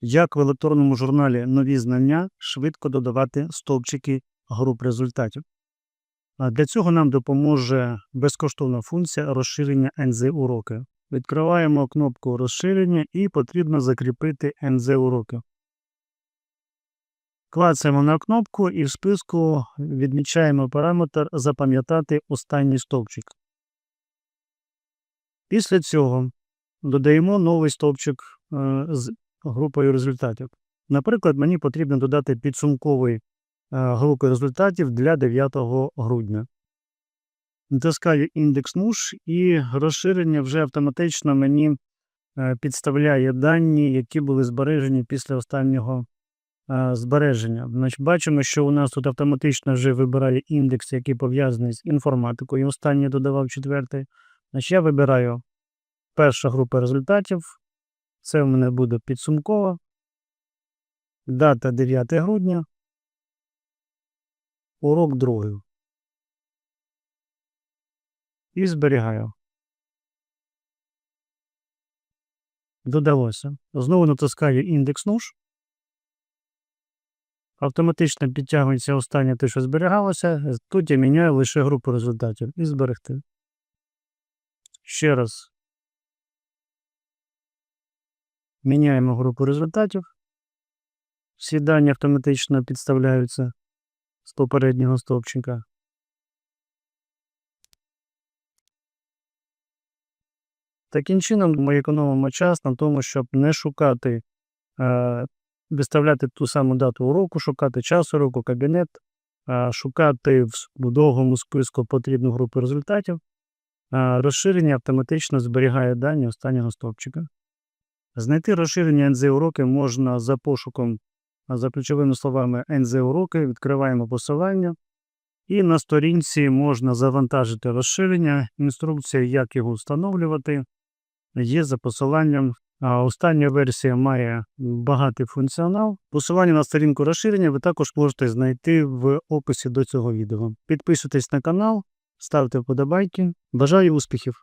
як в електронному журналі нові знання швидко додавати стовпчики груп результатів. Для цього нам допоможе безкоштовна функція розширення NZ уроки. Відкриваємо кнопку розширення і потрібно закріпити NZ уроки. Клацаємо на кнопку і в списку відмічаємо параметр Запам'ятати останній стовпчик. Після цього додаємо новий стовпчик е, з групою результатів. Наприклад, мені потрібно додати підсумковий е, групи результатів для 9 грудня. Натискаю індекс муш і розширення вже автоматично мені е, підставляє дані, які були збережені після останнього е, збереження. Значить, бачимо, що у нас тут автоматично вже вибирає індекс, який пов'язаний з інформатикою. Останній додавав четвертий. Значить, я вибираю перша група результатів. Це в мене буде підсумкова. Дата 9 грудня. Урок другий. І зберігаю. Додалося. Знову натискаю індекс нуж. Автоматично підтягується останнє те, що зберігалося. Тут я міняю лише групу результатів і зберегти. Ще раз. Міняємо групу результатів. Всі дані автоматично підставляються з попереднього стовпчика. Таким чином ми економимо час на тому, щоб не шукати, е, виставляти ту саму дату уроку, шукати час уроку, кабінет, шукати в довгому списку потрібну групу результатів. Розширення автоматично зберігає дані останнього стовпчика. Знайти розширення NZ уроки можна за пошуком за ключовими словами NZ уроки, відкриваємо посилання. І на сторінці можна завантажити розширення, інструкція, як його встановлювати, є за посиланням. Остання версія має багатий функціонал. Посилання на сторінку розширення ви також можете знайти в описі до цього відео. Підписуйтесь на канал, ставте вподобайки. Бажаю успіхів!